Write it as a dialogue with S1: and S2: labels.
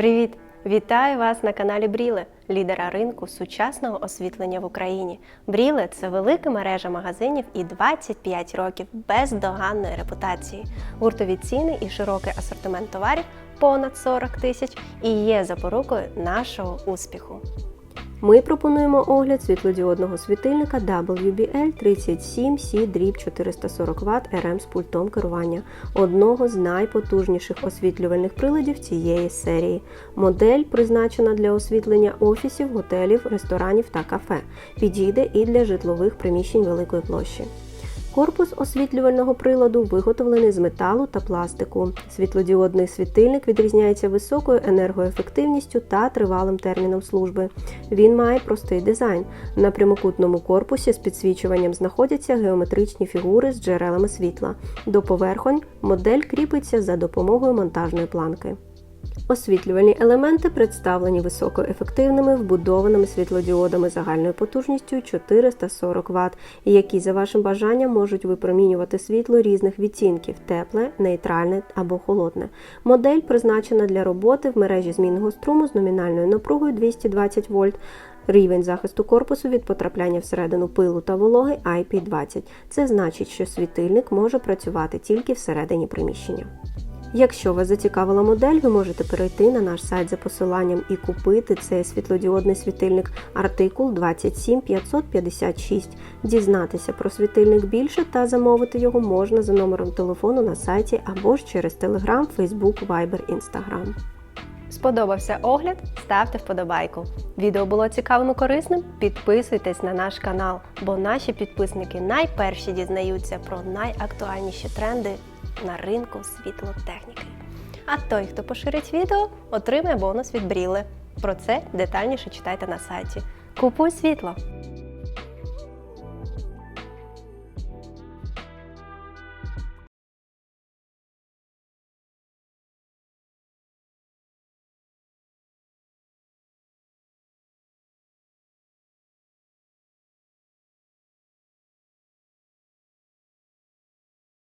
S1: Привіт! Вітаю вас на каналі Бріле, лідера ринку сучасного освітлення в Україні. Бріле це велика мережа магазинів і 25 років бездоганної репутації. Гуртові ціни і широкий асортимент товарів понад 40 тисяч і є запорукою нашого успіху. Ми пропонуємо огляд світлодіодного світильника WBL 37C дріб 440 Вт RM з пультом керування, одного з найпотужніших освітлювальних приладів цієї серії. Модель призначена для освітлення офісів, готелів, ресторанів та кафе. Підійде і для житлових приміщень великої площі. Корпус освітлювального приладу виготовлений з металу та пластику. Світлодіодний світильник відрізняється високою енергоефективністю та тривалим терміном служби. Він має простий дизайн. На прямокутному корпусі з підсвічуванням знаходяться геометричні фігури з джерелами світла. До поверхонь модель кріпиться за допомогою монтажної планки. Освітлювальні елементи представлені високоефективними вбудованими світлодіодами загальною потужністю 440 Вт, які за вашим бажанням можуть випромінювати світло різних відтінків тепле, нейтральне або холодне. Модель призначена для роботи в мережі змінного струму з номінальною напругою 220 вольт. Рівень захисту корпусу від потрапляння всередину пилу та вологи IP20. Це значить, що світильник може працювати тільки всередині приміщення. Якщо вас зацікавила модель, ви можете перейти на наш сайт за посиланням і купити цей світлодіодний світильник артикул 27556. Дізнатися про світильник більше та замовити його можна за номером телефону на сайті або ж через Telegram, Facebook, Viber, Instagram. Сподобався огляд? Ставте вподобайку. Відео було цікавим і корисним? Підписуйтесь на наш канал, бо наші підписники найперші дізнаються про найактуальніші тренди на ринку світлотехніки. А той, хто поширить відео, отримає бонус від Бріли. Про це детальніше читайте на сайті. Купуй світло!